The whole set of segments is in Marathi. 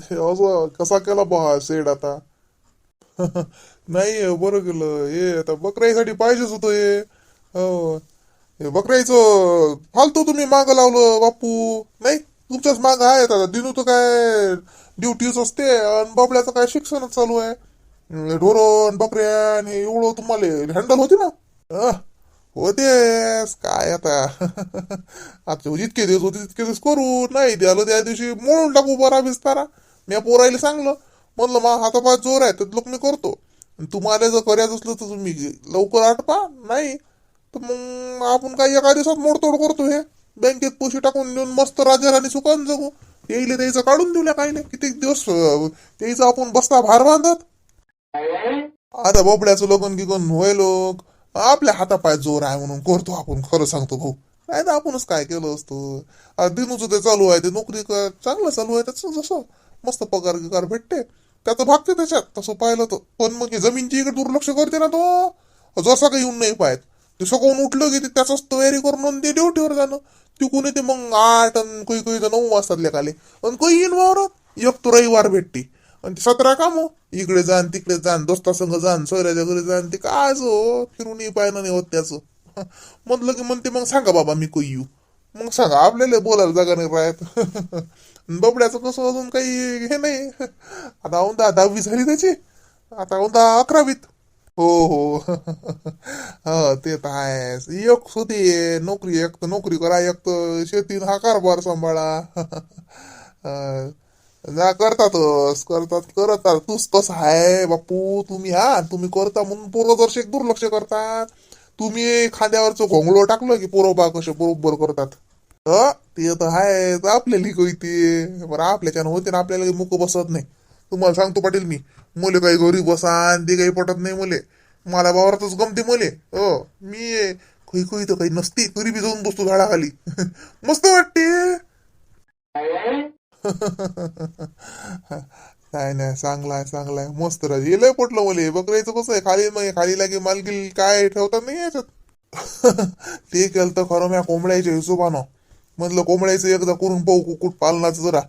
हे असं कसा केला बा सेड आता? नाही बरं केलं. हे आता बकऱ्यासाठी पाहिजेच होतं हे. हो. हे बकऱ्याचं फालतू तुम्ही मागं लावलं बापू. नाही तुमच्याच मागं आहे आता. दिनू तर काय ड्युटीच असते आणि बाबड्याचं काय शिक्षणच चालू आहे. अं, ढोरण बकऱ्या आणि एवढं तुम्हाला हँडल होते ना? होतेस काय आता? आता जितके दिवस होते तितके दिवस करू. नाही द्यालो त्या दिवशी मोडून टाकू बरा बिस्तारा. मी पोरायला सांगलं. म्हणलं मा हातापाय जोर आहे तर लोक मी करतो आणि तुम्हाला जर करायचं असलं तर तुम्ही लवकर आटपा. नाही. तर मग आपण काही एका दिवसात मोडतोड करतो हे? बँकेत पैसे टाकून देऊन मस्त राजाराणी सुकान जगू. येईल त्याचं काढून देऊया काही नाही किती दिवस अं, त्याचं आपण बसता भार बांधत? आता बोबड्याचं लगन गिगन होय लोक. आपल्या हातापाय जोर आहे म्हणून करतो आपण खरं सांगतो भाऊ. नाही तर आपणच काय केलं असतं? आता दिनूचं ते चालू आहे ते नोकरी कर चांगलं चालू आहे त्याचं जसं. मस्त पगार गिगार भेटते. त्याचं भागते त्याच्यात. तसं पाहिलं तर. पण मग हे जमीनची इकडे दुर्लक्ष करते ना तो जसा काही येऊन नाही पाहत. ते सकाळून उठलं की ते त्याचाच तयारी करून ते ड्युटीवर जाणं. तिकून येते मग आठ आणि काही काही तर नऊ वाजतातल्या काले आणि काही येईन वावरात एक तो रविवार भेटते. आणि ते सतरा काम. इकडे जाण तिकडे जाण दोस्तासंग जाण सोयऱ्याच्या घरी जाण ते काय हो फिरूनही पाहिलं नाही होत त्याचं. म्हटलं की म्हणते मग सांगा बाबा मी कोई येऊ. मग सांगा आपल्याला बोलायला जागा नाही राहत. बबड्याचं कसं अजून काही हे नाही. आता औंदा दहावी झाली त्याची. आता औंदा अकरावीत. हो हो. ते तर आहेच. एक सुधी नोकरी एक तर नोकरी करा एक तर शेतीन हा कारभार सांभाळा. जा करतातच करतात करतात तूच तसं आहे बापू तुम्ही हा तुम्ही करता म्हणून पूर्वदर्शक दुर्लक्ष करतात तुम्ही खांद्यावरचं घोंगलो टाकलं की पोरंबा कसे बरोबर करतात. ह ते तर आहे आपल्याला काही ते बरं आपल्याच्यानं होते ना आपल्याला मुक बसत नाही. तुम्हाला सांगतो पाटील मी मुले काही घरी बसान ते काही पटत नाही मुले. मला वावरातच गमते मुले. हो मी काही काही तर काही नसते तरी बी जाऊन बसतो झाडाखाली. मस्त वाटते. काय नाही चांगलाय चांगलाय. मस्त राज. लय पटलं मले. बकरायचं कसं आहे? खाली मग खाली लागे मालकी काय ठेवतात नाही याच्यात? ते केलं तर खरं म्या कोंबड्याच्या हिशोबानं. म्हटलं कोंबड्याचं एकदा करून पाहू कुकुट पालनाचं जरा.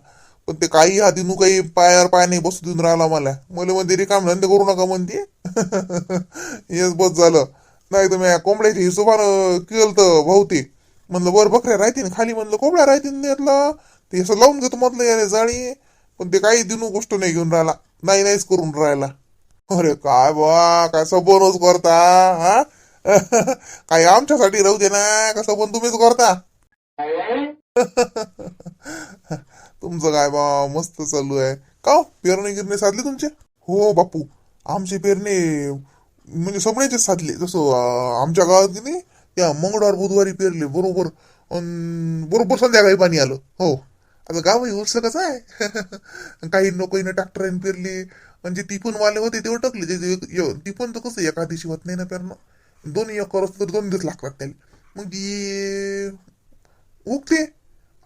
पण ते काही आधी नु काही पायावर पाय नाही बसू देऊन राहिला मला. मला म्हणते रिकाम धंदे करू नका म्हणते. हेच बस झालं. नाही तर मी कोंबड्याच्या हिशोबानं केलं तर भोवती म्हणलं बरं बकऱ्या राहतील खाली? म्हणलं कोंबड्या राहतील यातलं. ते असं लावून घेतो म्हटलं याने जाळी. पण ते काही दिनू गोष्ट नाही घेऊन राहिला. नाही नाहीच करून राहिला. अरे काय बा काय सबनच करता हा? काय आमच्यासाठी राहू दे ना का सबन तुम्हीच करता. तुमचं काय बा मस्त चालू आहे का हो? पेरणी गिरणी साधली तुमचे? हो, हो बापू. आमची पेरणी म्हणजे सगळ्याचे साधले. जसं आमच्या गावात की नाही त्या मंगळवार बुधवारी पेरले बरोबर. बरोबर संध्याकाळी पाणी आलं. हो. आता गाव उत्सव कसं आहे. काही नकोईनं ट्रॅक्टरने पेरली म्हणजे टिफन वाले होते तेव्हा टकले. ते- ते- तर कसं एका दिवशी होत नाही ना पेरणं. दोन एकर असतं तर दोन दिवस लागतात त्याला. मग ती उगते.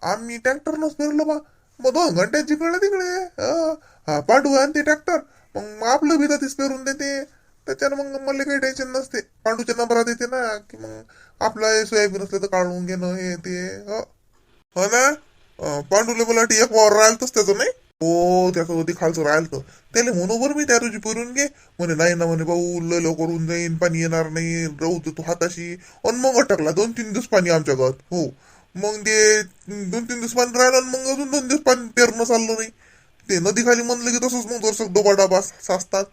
आम्ही ट्रॅक्टरनंच फिरलो बा. मग दोन घंटे जिकडे तिकडे. अं, हा पांडू ते ट्रॅक्टर मग आपलं बी तीच पेरून देते. त्याच्यानं मग मला काही टेन्शन नसते. पांडूच्या नंबरात येते ना की मग आपला हे सोयाबीन असलं तर काढून घेणं हे ते. हो. हो ना? पांडूला मला वाटतं एक वावर राहिलतच त्याचं नाही? हो त्याचं होती खालचं राहिलं त्याला म्हणू मी त्या रोजी पेरून घे. म्हणे नाही ना म्हणे भाऊ लय लवकर होऊन जाईन पाणी येणार नाही राहू तू हाताशी. आणि मग अटकला दोन तीन दिवस पाणी आमच्या गावात. हो. मग ते दोन तीन दिवस पाणी राहिलं आणि मग अजून दोन दिवस पाणी पेरणं चाललं नाही. ते नदी खाली म्हणलं की तसंच मग दर्शक डोबा डाबा साचतात.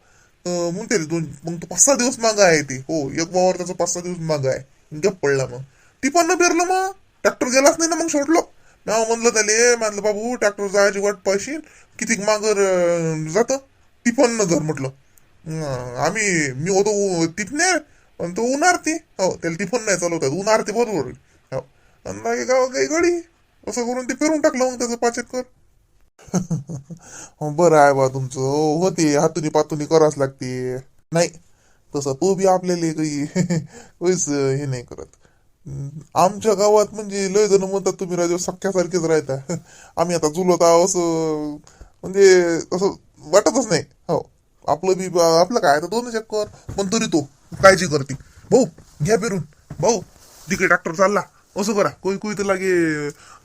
मग ते दोन मग तो पाच सहा दिवस मागं आहे ते. हो एक वावर त्याचं पाच सहा दिवस मागं आहे. गप पडला मग. ती पण पेरलं मग. ट्रॅक्टर गेलाच नाही ना मग सोडलो नाव म्हणलं त्याले म्हणलं बाबू ट्रॅक्टर जायची वाट पाहिजे किती मागर जातं. ती पण न म्हटलं. आम्ही मी होतो तिथने पण तो उन्हारती हो त्याला टिफन नाही चालवतात उन्हारती बरोबर आणि मागे गाव काही गडी असं करून ते फिरून टाकलं मग त्याचं पाच कर. बरं आहे बा तुमचं. हो, होते. हातुनी पातुनी करावंच लागते. नाही तसं तो बी आपल्याला काही. काहीच हे नाही करत. आमच्या गावात म्हणजे लय जण म्हणतात तुम्ही राजा सख्यासारखेच राहता. आम्ही आता चुलत आहो असं. म्हणजे असं वाटतच नाही. हो आपलं बी आपलं काय? तर दोनच चक्कर पण तरी तो काळजी करते. भाऊ घ्या पेरून भाऊ तिकडे ट्रॅक्टर चालला. असं करा. कोई कोई तर लागे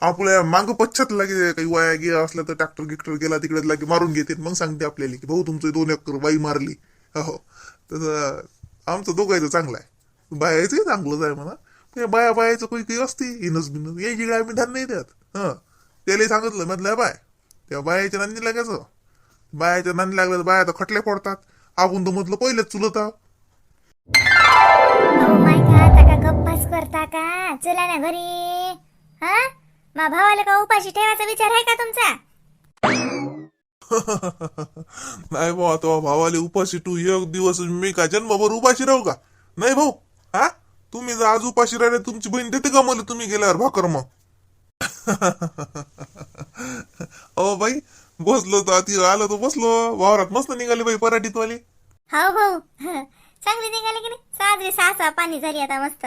आपल्या माग पश्चात लागे काही वाया गे असल्या तर ट्रॅक्टर गिक्टर गेला तिकडे लागे मारून घेते. मग सांगते आपल्याला की भाऊ तुमचं दोन एकर बाई मारली. हो तर आमचं दोघायचं चांगलं आहे. बायाचंही चांगलंच आहे म्हणा. या बाया बायाचं काही काही असते इनस बिनस. यायची काय आम्ही धान्य नाही देत. हं. त्यालाही सांगितलं म्हटलं बाय. तेव्हा बायाच्या नांदी लागायचं. बायाच्या नांदी लागल्या तर बाया तर खटले पडतात आपण तर म्हटलं पहिलेच चुलत आहोत करता का? चला ना घरी. हा? मा भावाला का उपाशी ठेवायचा विचार आहे का तुमचा? नाही भाऊ आता भावाले उपाशी तू एक दिवस मी का जन्मभर उपाशी राहू का? नाही भाऊ हा? तुम्ही जर आज उपाशी राहिले तुमची बहीण देते का मला? तुम्ही गेल्यावर भाकर मग. अहो बाई बसलो तर ती आलो तर बसलो. वावरात मस्त निघाली बाई पराठीत वाली हो हो. हं. चांगली निघाली की नाही? साजरी सहा पाणी झाली आता मस्त.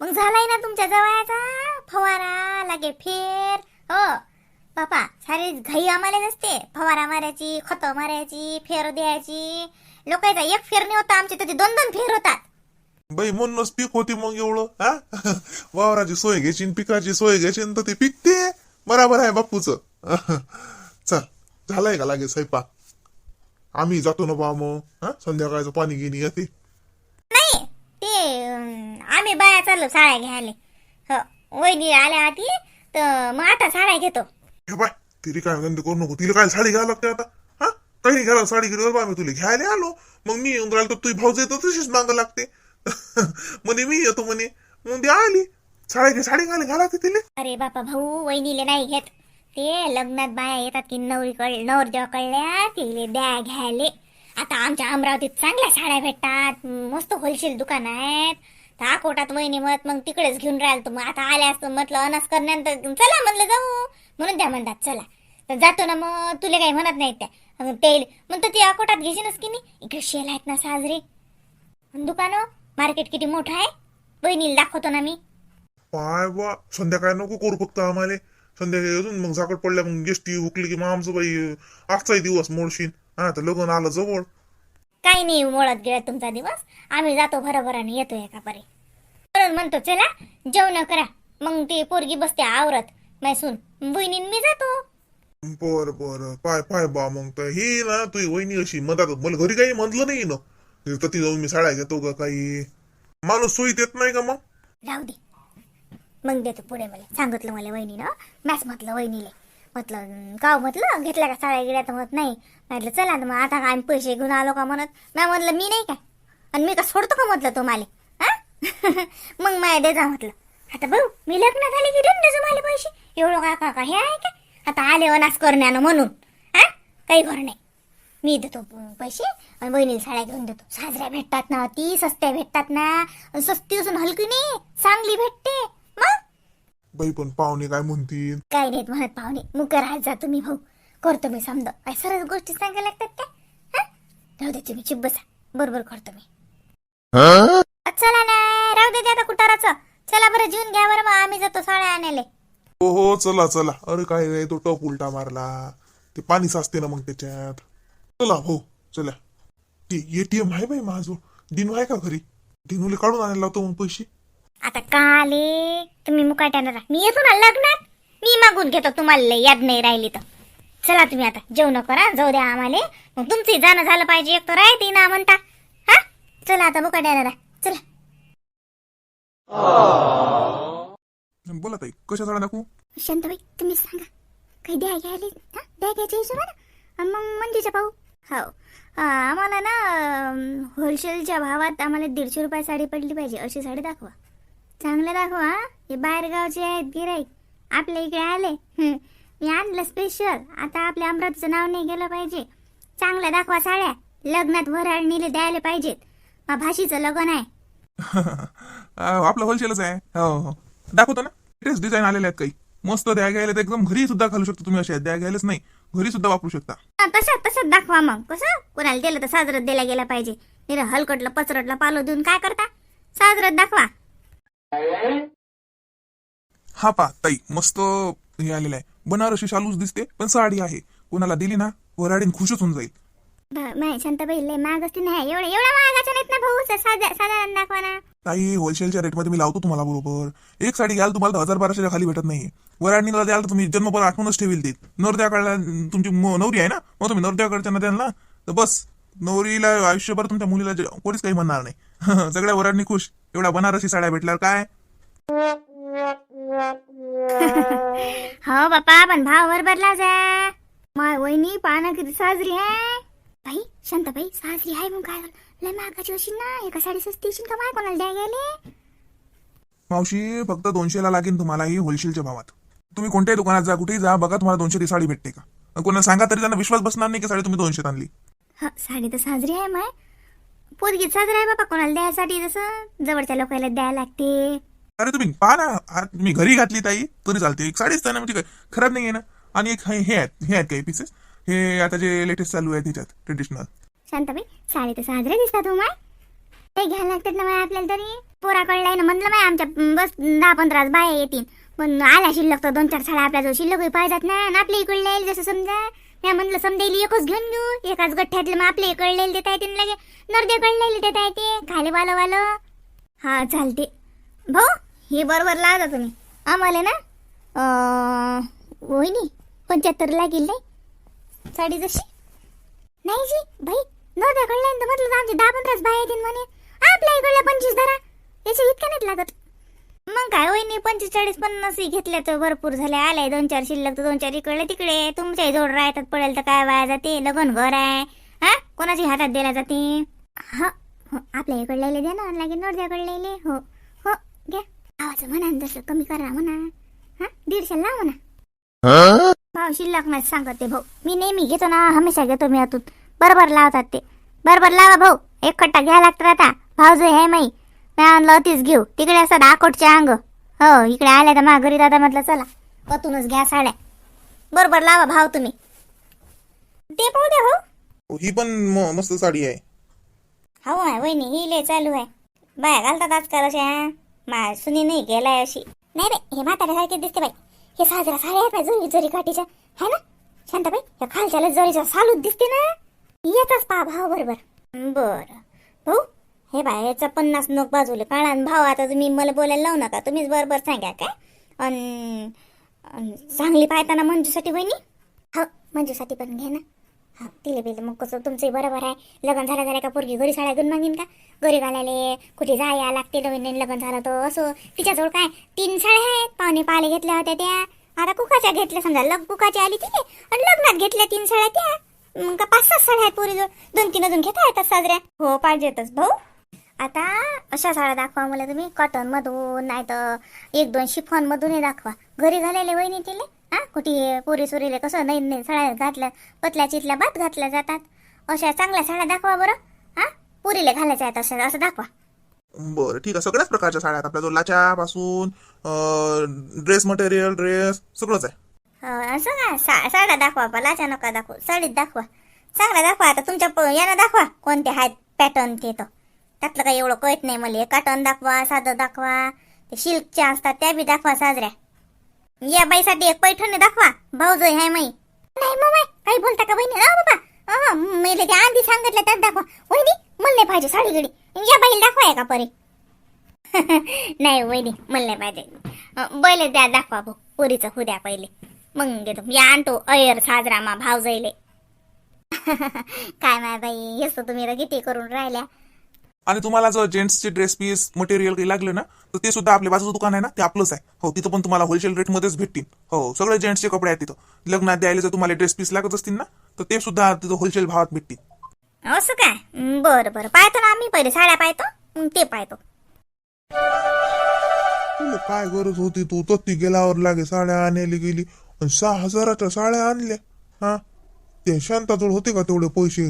मग झालाय ना तुमच्या जवळचा? फवारा लागे फेर. हो. बापा सारे घाई आम्हाला नसते. फवारा मारायची खत मारायची फेर द्यायची. लोकांचा एक फेर नाही होता आमचे तर दोन दोन फेर होतात. बाई म्हणूनच पीक होती मग एवढं हा? वावराची सोय घ्यायची पिकाची सोय घ्यायची तर ते पिकते. बराबर आहे बापूच. चल झालंय का लागे स्वयंपाक? आम्ही जातो ना बा मग हा? संध्याकाळचं पाणी घेणी येते नाही ते अं, आम्ही बाया चाललो साड्या घ्यायला. हो वहिनी आल्या आधी तर मग आता साड्या घेतो. हे बाय तिला काय धंदे करू नको. तिला काय साडी घ्यायला लागते आता? हा? काही घ्यायला साडी घेऊन बा मी तुला. घ्यायला आलो. मग मी येऊन राहिलो तर तुझी भाऊ येतो तशीच मागं लागते. म्हणे मी येतो म्हणे. मग ती आली. साडी घे साडी घाला घाला लागते तिला. अरे बापा भाऊ वहिनीले नाही घेत. ते लग्नात बाया येतात की नवरी कळ नवर जेव्हा कळल्या तिले द्या घ्यायले. आता आमच्या अमरावतीत चांगल्या साड्या भेटतात. मस्त होलसेल दुकान आहेत. तर अकोटात वहिनी मत मग तिकडेच घेऊन राहिलो मग आता आल्या असतं म्हटलं अनास करण्यानंतर चला म्हणलं जाऊ. म्हणून त्या म्हणतात चला. तर जातो ना मग तुला काही म्हणत नाहीत त्या. तेल. म्हणतो ती अकोटात घेशीनच की नाही? इकडे शेल आहेत ना साजरे. दुकानं मार्केट किती मोठं आहे? बहिणीला दाखवतो ना मी. पाय बा संध्याकाळ नको करू फक्त आम्हाला. संध्याकाळी अजून मग झाकड पडल्या मग गेस्टी हुकली की मग आमचं बाई आजचाही दिवस मोडशीन. हा तर लग्न आलं जवळ. काही नाही वळत गेला तुमचा दिवस. आम्ही जातो भराभराने येतो एका परी म्हणून म्हणतो चला जेवण करा. मग ते पोरगी बसते आवरत. मैसून बहिणीन मी जातो. बर बर. पाय पाय बा मग तर. ही ना तुझी वहिनी अशी मधात मला घरी काही म्हटलं नाही ना. तर ती जाऊन मी साड्या घेतो का काही. माणूस सोयीत येत नाही का मग? राहू दे. मग देतो पुढे मला. सांगितलं मला वहिनीनं. मॅच म्हटलं वहिनीले. म्हटलं का हो म्हटलं? घेतल्या का साड्या गिड्या? तर म्हणत नाही. म्हटलं चला ना मग आता काय आम्ही पैसे घेऊन आलो का? म्हणत नाही म्हटलं मी नाही काय. आणि मी का सोडतो का? म्हटलं तुम्हाला हा? मग माय दे जा म्हटलं आता भाऊ मी लग्न झाले की देऊन देजो मला पैसे? एवढं का का का हे आहे का आता आले वनास करण्यानं म्हणून हा? काही घर नाही. मी देतो पैसे आणि बहिणीला साड्या घेऊन देतो. साजऱ्या भेटतात ना ती सस्त्या भेटतात ना आणि सस्ती असून हलकी नाही चांगली भेटते. बाई पण पाहुणे काय म्हणतील? काय नाहीत म्हणत पाहुणे. मुक राहत जा तुम्ही भाऊ. करतो मी समजा. काय सरळ गोष्टी सांगायला लागतात काय? हा? राहू दे तुम्ही चिप बसा. बरोबर करतो मी. चला ना. राहू दे ते आता कुटाराचं. चला बरं जेवून घ्या बरं मग आम्ही जातो साड्या आणायला. हो हो चला चला. अरे काय रे तो टप उलटा मारला. ते पाणी साचते ना मग त्याच्यात. चला हो चला. ते एटीएम आहे बाई माझं. दिनू आहे का घरी? दिनूले काढून आणायला लावतो मग पैसे. आता का आले तुम्ही मुकाट्यानं राहा. मी येतो ना लग्नात? मी मागून घेतो तुम्हाला लय याद नाही राहिली तर. चला तुम्ही आता जेवण करा जाऊ द्या आम्हाला. मग तुमचंही जाणं झालं पाहिजे एक तर राहते ना म्हणता. हा? चला आता मुकाट्यानं राहा. चला. बोला ताई कशा साड्या दाखवू शांताबाई तुम्ही सांगा. काही द्या घ्यायला हा? द्या घ्यायच्या हिशोबानं. मग पाहू. हो. आम्हाला ना होलसेलच्या भावात आम्हाला दीडशे रुपये साडी पडली पाहिजे अशी साडी दाखवा. चांगलं दाखवा हा. हे बाहेरगावचे आहेत गिराईक आपल्या इकडे आले. मी आणलं स्पेशल आता आपल्या अमरावतीचं नाव नाही गेलं पाहिजे. चांगलं दाखवा साड्या. लग्नात वराळणीले द्यायला पाहिजेत. मा भाषीचं लग्न आहे. आपलं होलसेलच आहे. हो हो. दाखवतो ना. लेटेस्ट डिझाईन आलेले आहेत काही. मस्त द्या घ्यायला तर एकदम घरी सुद्धा घालू शकता तुम्ही अशा द्या घ्यायलाच नाही. घरी सुद्धा वापरू शकता. हा, तशात तशात दाखवा मग. कसं? कोणाला दिलं तर साजरत दिला गेला पाहिजे. निर हलकटलं पचरटलं पालो देऊन काय करता? साजरत दाखवा. हा पा ताई मस्त हे आलेलं आहे. बनारसी शालूच दिसते पण साडी आहे. कोणाला दिली ना वराडीन खुशच होऊन जाईल. माय शांताबाई लय महाग असते नाही एवढ्या एवढ्या महागाच्या नाहीत ना भाऊ सा- साध्या साधारण दाखवा ना ताई होलसेलच्या रेटमध्ये मी लावतो तुम्हाला बरोबर. एक साडी घ्याल तुम्हाला हजार बाराशेच्या खाली भेटत नाही वराडणीला द्याल तर तुम्ही जन्मभर आठवणच ठेवील ते नवरदेवाकडला तुमची म- नवरी आहे ना? मग तुम्ही नवरदेवाकडच्या त्यांना तर बस नवरीला आयुष्यभर तुमच्या मुलीला जे- कोणीच काही म्हणणार नाही. सगळ्या वराडणी खुश एवढ्या बनारसी साड्या भेटल्यावर काय? हो बापा पण भाव बरोबर लाजा. माय वहिनी पाना किती साजरी आहे. बाई शांताबाई साजरी आहे मग काय? लय महागाची अशी ना एका साडी स्वस्ती असेल का माय कोणाला द्या गेले? मावशी फक्त दोनशेला लागेल तुम्हाला ही होलसेलच्या भावात. तुम्ही कोणत्याही दुकानात जा कुठेही जा बघा तुम्हाला दोनशे ती साडी भेटते का? कोणाला सांगा तरी त्यांना विश्वास बसणार नाही की साडी तुम्ही दोनशेत आणली. हा साडी तर साजरी आहे माय. पोरगीत साजरी आहे बाबा कोणाला द्यायसाठी जसं जवळच्या लोकांना द्यायला लागते. अरे तुम्ही पहा ना आ- तुम्ही घरी घातली ताई तरी चालते. एक साडीच ना म्हणजे काय खराब नाही आहे ना? आणि एक हे हे आहेत हे आहेत काही पीसेस हे आता जे लेटेस्ट चालू आहे त्याच्यात ट्रेडिशनल शांताबाई साडी तर साजरे दिसतात हो माय. ते घ्यायला लागतात ना माय आपल्याला तरी. पोराकडला आहे ना म्हणलं माय आमच्या म, बस दहा पंधराच बाया येतील. पण आल्या शिल्लक तर दोन चार साड्या आपल्या जो शिल्लक पाहिजेत ना आणि आपल्या इकडले येईल जसं समजा. त्या म्हणलं समजायली एकच घेऊन घेऊ एकाच गठ्ठ्यातलं मग आपल्या इकडले येईल देता येते लगे नर्देकडले येईल देता येते. खाले वालं वालं. हा चालते. भाऊ हे बरोबर लावता तुम्ही. आम्हाला ना अं, वहिनी पंच्याहत्तर लागेल नाही? साडी जशी? नाही जी भाई नव्हत्याकडल्या तर म्हटलं आमचे दहा पंधराच बाहेर येतील म्हणे. आपल्या इकडल्या पंचवीस धरा. याच्या इतक्या नाहीत लागत. मग काय होईनी पंचेचाळीस पन्नास घेतल्या तर भरपूर झाल्या. आल्या दोन चार शिल्लक तर दोन चार इकडे तिकडे. तुमच्या जोड राहतात पडेल तर काय वाया जाते? लगन घर आहे. हा? कोणाची हातात दिला जाते? हा हो आपल्या द्या ना लागेल नोरद्याकडले हो हो घ्या. आवाज म्हणा जसं कमी करा म्हणा. हा दीडशे लाव म्हणा. भाऊ शिल्लक नाही सांगत ते भाऊ. मी नेहमी घेतो ना हमेशा घेतो मी आतून. बरोबर लावतात ते. बरोबर लावा भाऊ. एक खट्टा घ्या लागतात आता. भाऊ जो आहे माई. मी आणलं तीच घेऊ. तिकडे असतात आकोटचे अंग. हो इकडे आल्या तर मा घरी दादा म्हटलं चला. पतूनच घ्या साड्या. बरोबर लावा भाऊ तुम्ही. ते पाहू द्या भाऊ. ही पण म- मस्त साडी आहे. हो माय वहिनी ही लय चालू आहे. बाया घालतात आजकाल अशा. माय सुनी नाही गेलाय अशी. नाही बाई हे म्हाताऱ्यासारखे दिसते बाई. हे साजरा साड्या आहेत बाई जोरी जोरी काठीच्या. है ना? शांताबाई या खालच्याला जोरीच्या सालूत दिसते ना. येतच पा भाव बरोबर. बर. भाऊ हे बाय याचा पन्नास नोक बाजूला काढा भाव आता तुम्ही मला बोलायला लावू नका. तुम्हीच बरोबर सांगा काय? अन चांगली पाहताना मंजूसाठी वहिनी हो मंजूसाठी पण घे ना. हा तिले बिले मग कसं तुमचंही बरोबर आहे. लग्न झालं झालं का पोरगी घरी साड्या घेऊन मागीन का? घरी घालायले कुठे जाया लागते नवीन नवीन लग्न झालं तर असो. तिच्याजवळ काय? तीन साड्या आहेत. पाहुणे पाले घेतल्या होत्या त्या. आता कुकाच्या घेतल्या समजा लग कुकाची आली तिथे आणि लग्नात घेतल्या तीन साड्या त्या. मग का पाच सात साड्या आहेत पोरीजवळ. दोन तीन अजून घेता येतात साजऱ्या. हो पाहिजेतच. भाऊ आता अशा साड्या दाखवा मला तुम्ही कॉटन मधून नाही तर एक दोन शिफॉन मधूनही दाखवा. घरी घालायले वहिनी तिले. हा कुठे पुरी सुरीले कसं नाही नाही साड्या घातल्या पतल्या चितल्या बात घातल्या जातात. अशा चांगल्या साड्या दाखवा बरं. हा पुरीले घालायच्या आहेत अशा असं दाखवा. बरं ठीक आहे. सगळ्याच प्रकारच्या साड्या आहेत आपल्या. जो लाच्यापासून ड्रेस मटेरियल ड्रेस सगळंच आहे. असं का? सा साड्या दाखवा बलाच्या नका दाखवू. साडीत दाखवा. चांगल्या दाखवा. आता तुमच्या यानं दाखवा कोणते आहेत पॅटर्न ते तर. त्यातलं काही एवढं कळत नाही मला. काटन दाखवा साधं दाखवा. ते सिल्कच्या असतात त्या बी दाखवा साजऱ्या. या बाईसाठी एक पैठणी दाखवा. भाऊजो हाय माई. नाही मग काही बोलता का बहिणी? ना बाबा. अहं, ते आधी सांगितलं त्यात दाखवा. वहिनी मला नाही पाहिजे साडी गडी या बाईला दाखवा का परे? नाही वहिनी मला नाही पाहिजे. अं, बैल द्या दाखवा भाऊ. पुरीचं हुद्या पहिले. मग देतो या आणतो अयर साजरा मा भाव जाईले. काय माय बाई हेच तर तुम्ही किती करून राहिल्या. आणि तुम्हाला जर जेंट्सचे ड्रेस पीस मटेरियल काही लागले ना तर ते सुद्धा आपल्या बाजूचं दुकान आहे ना ते आपलंच आहे. हो तिथं पण तुम्हाला होलसेल रेटमध्येच भेटतील. हो सगळे जेंट्सचे कपडे आहेत तिथं. लग्नात द्यायला जर तुम्हाला ड्रेस पीस लागत असतील ना तर ते सुद्धा तिथं होलसेल भावात भेटतील. असं काय? हं, बरं बरं. पाहतो ना आम्ही. पहिले साड्या पाहतो मग ते पाहतो. तुला काय गरज होती? तू तत्ती गेल्यावर लागे साड्या आणायला गेली. आणि सहा हजाराच्या साड्या आणल्या. हा? ते शांताजवळ होते का तेवढे पैसे?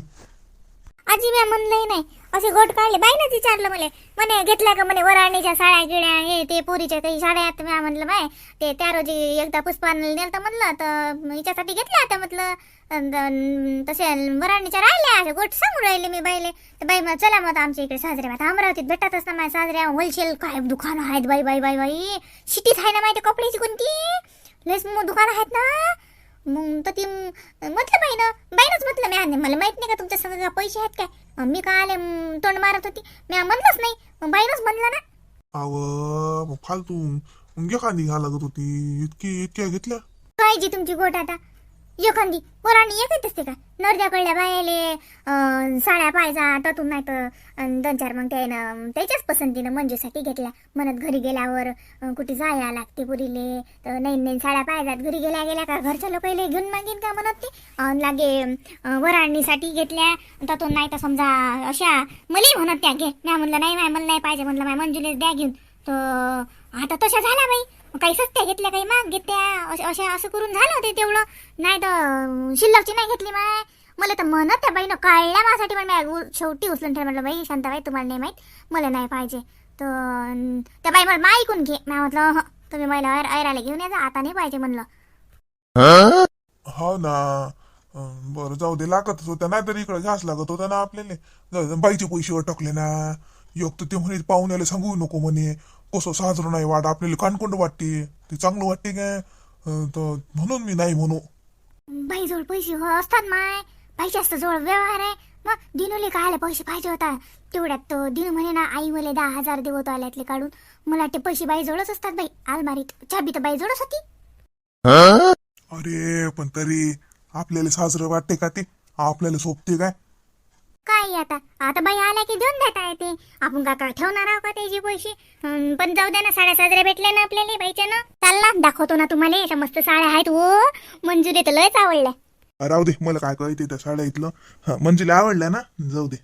आजी म्या म्हणलंही नाही. असे गोट काढले. बाईनच विचारलं मला. म्हणे घेतल्या का म्हणे वराणीच्या साड्या गिड्या? हे ते पोरीच्या काही साड्या आहेत म्या म्हणलं बाय ते त्या रोजी एकदा पुष्पाने नेलतं म्हणलं तर हिच्यासाठी घेतल्या आता म्हटलं. तसे वराणीच्या राहिल्या असे गोट सांगून राहिले मी बाईले. तर बाई मग चला मग आमच्या इकडे साजरे. आता अमरावतीत भेटतच ना माझ्या साजऱ्या. होलसेल काय दुकानं आहेत बाई बाई बाई बाई. सिटीत आहे ना माहिती कपड्याची कोणती? लस मग दुकानं आहेत ना? मग तर ती म्हटलं बाईनं बाईनच म्हटलं मी मला माहीत नाही का तुमच्या संग का पैसे आहेत काय? मी का आले तोंड मारत होती. मी म्हणलंच नाही. बाईनच म्हणलं ना. मग फालतू मग एखादी घ्या लागत होती? इतकी इतक्या घेतल्या? पाहिजे तुमची गोट आता. एखादी पोरांनी एकच असते का? नरद्याकडल्या बायाले अं, साड्या पाहिजा त्यातून नाही तर दोन चार मग त्यानं त्याच्याच पसंतीनं मंजूसाठी घेतल्या. म्हणत घरी गेल्यावर कुठे जाया लागते पुरीले. तर नवीन नवीन साड्या पाहिजात घरी गेल्या गेल्या का घरच्या लोकांना घेऊन मागेन का म्हणत ते? लागे वराणीसाठी घेतल्या. त्यातून नाही तर समजा अशा मलाही म्हणत त्या घे नाही म्हणलं नाही माय मला नाही पाहिजे. म्हणलं माय मंजुले द्या घेऊन. तर आता तशा झाल्या बाई. काही सस्त्या घेतल्या काही माग घेतल्या अशा असं करून झालं होते तेवढं. नाही तर शिल्लकची नाही घेतली माय. मला तर म्हणत त्या बाईनं काढल्या माझ्यासाठी पण मी शेवटी उचलून ठेव म्हटलं बाई शांताबाई तुम्हाला नाही माहीत. मला नाही पाहिजे. तर त्या बाई मला मा ऐकून घे. मी म्हटलं तुम्ही मला ऐरायला ऐराला घेऊन यायचं आता नाही पाहिजे म्हणलं. हो? ना. बर बरं जाऊ दे लागतच होत्या. नाहीतर इकडे घास लागत होत्या ना आपल्याला. बाईचे पैसे टाकले ना. एक तर ते म्हणे पाहुण्याला सांगू नको म्हणे. कसं साजरं नाही वाट आपल्याला कानकोंड वाटते ते चांगलं वाटते काय? तर म्हणून मी नाही म्हणू. बाई जवळ पैसे हो असतात माय. पैशाच जवळ व्यवहार आहे. मग दिनूले कायला पैसे पाहिजे होता? तेवढ्यात तो दिनू म्हणे ना आई मला दहा हजार देवतो आल्यातले काढून. मला वाटते पैसे बाई जवळच असतात बाई. अलमारीत चाबी तर बाई जवळच होती. अरे पण तरी आपल्याला साजरं वाटते का ते? आपल्याला सोपते काय? काय आता? आता बाई आला की देऊन देता येते. आपण का काय ठेवणार आहोत का त्याचे पैसे? पण जाऊ द्या ना साड्या साजऱ्या भेटल्या ना आपल्याला बाईच्या ना चालला दाखवतो ना तुम्हाला याच्या मस्त साड्या आहेत हो. मंजुरी तर लयच आवडल्या. राहू दे मला काय कळते त्या साड्या इथलं. हा, आवडल्या ना? जाऊ दे.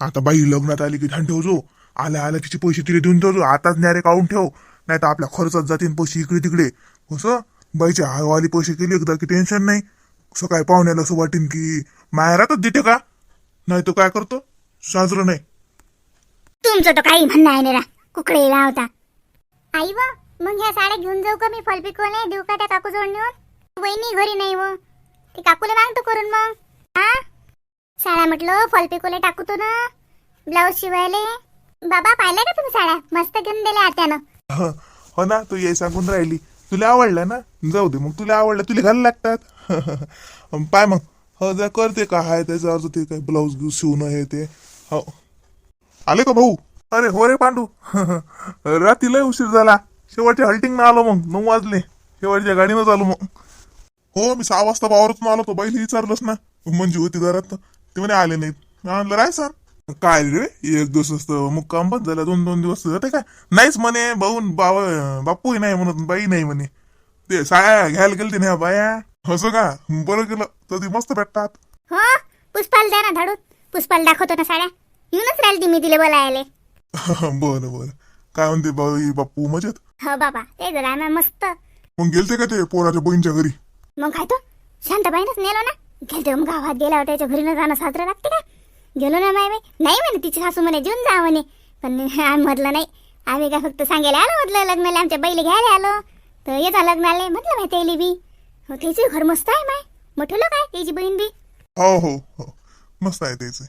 आता बाई लग्नात आली की ध्यान ठेवजो. आल्या आल्या तिचे पैसे तिला देऊन ठेवजो. आताच न्यारे काढून ठेव. नाही तर आपल्या खर्चात जातील पैसे इकडे तिकडे. कसं बाईच्या हवाली पैसे केले एकदा की टेन्शन नाही. सकाळी पाहुण्याला असं वाटेन की माहेरातच देते का? नाही तर काय करतो? साजरं नाही. तुमचं तर काही म्हणणं आहे ना कुकडे लावता. आई व मग ह्या साड्या घेऊन जाऊ का मी? फलपिकोले देऊ का त्या काकू जोड नेऊन? वहिनी घरी नाही मग ते काकूला मागतो करून मग. हा? साड्या म्हटलं फलपिकोले टाकू तो ना ब्लाऊज शिवायले. बाबा पाहिल्या का तुम्ही साड्या? मस्त घेऊन दिल्या आत्यानं. हं, ना तू ये सांगून राहिली. तुला आवडल्या ना? जाऊ दे मग तुला आवडल्या तुला घाल लागतात. पाय मग. हो जा करते का? हाय त्याचा अर्थ ते काय ब्लाऊज घेऊ शिवणं हे ते. हो. आले का भाऊ? अरे हो रे पांडू. रात्री लय उशीर झाला. शेवटच्या हल्टिंग आलो मग. नऊ वाजले. शेवटच्या गाडीनंच आलो मग. हो मी सहा वाजता वावरातून आलो तो बैल विचारलंच ना. म्हणजे होती घरात. ते म्हणे आले नाहीत. आणलं म्हणलं राय सर. काय रे? एक दिवस असतं. मुक्काम बंद झाला. दोन दोन दिवस जाते काय नाहीच म्हणे. भाऊन बाबा बापूही नाही म्हणत. बाई नाही म्हणे. ते साड्या घ्यायला गेलते ना बाया. असं का बरं केलं तर मस्त भेटतात. हो पुष्पाला द्या ना धाडून पुष्पाला दाखवतो ना साड्या. येऊनच राहिली ती मी तिला बोलायले. बरं बरं. काय म्हणते बाई बापू मजेत? हो बाबा. ते जरा ना मस्त. मग गेलते का ते पोराच्या बहिणीच्या घरी? मग काय तो? शांताबाईनच नेलो ना. गेलते मग गावात गेल्यावर त्याच्या घरी न जाणं साजरं लागते का? गेलो ना माय बाई. नाही म्हणे तिची सासू म्हणे जेऊन जा म्हणे. पण आम्ही म्हटलं नाही. आम्ही काय फक्त सांगायला आलो म्हटलं लग्नाला आमच्या बैल घ्यायला आलो. तर येता लग्नाला म्हटलं माहिती बी. हो हो, त्याचे घर मस्त आहे माय. मोठं काय त्याची बहीण बी. हो हो हो. मस्त आहे त्याचे.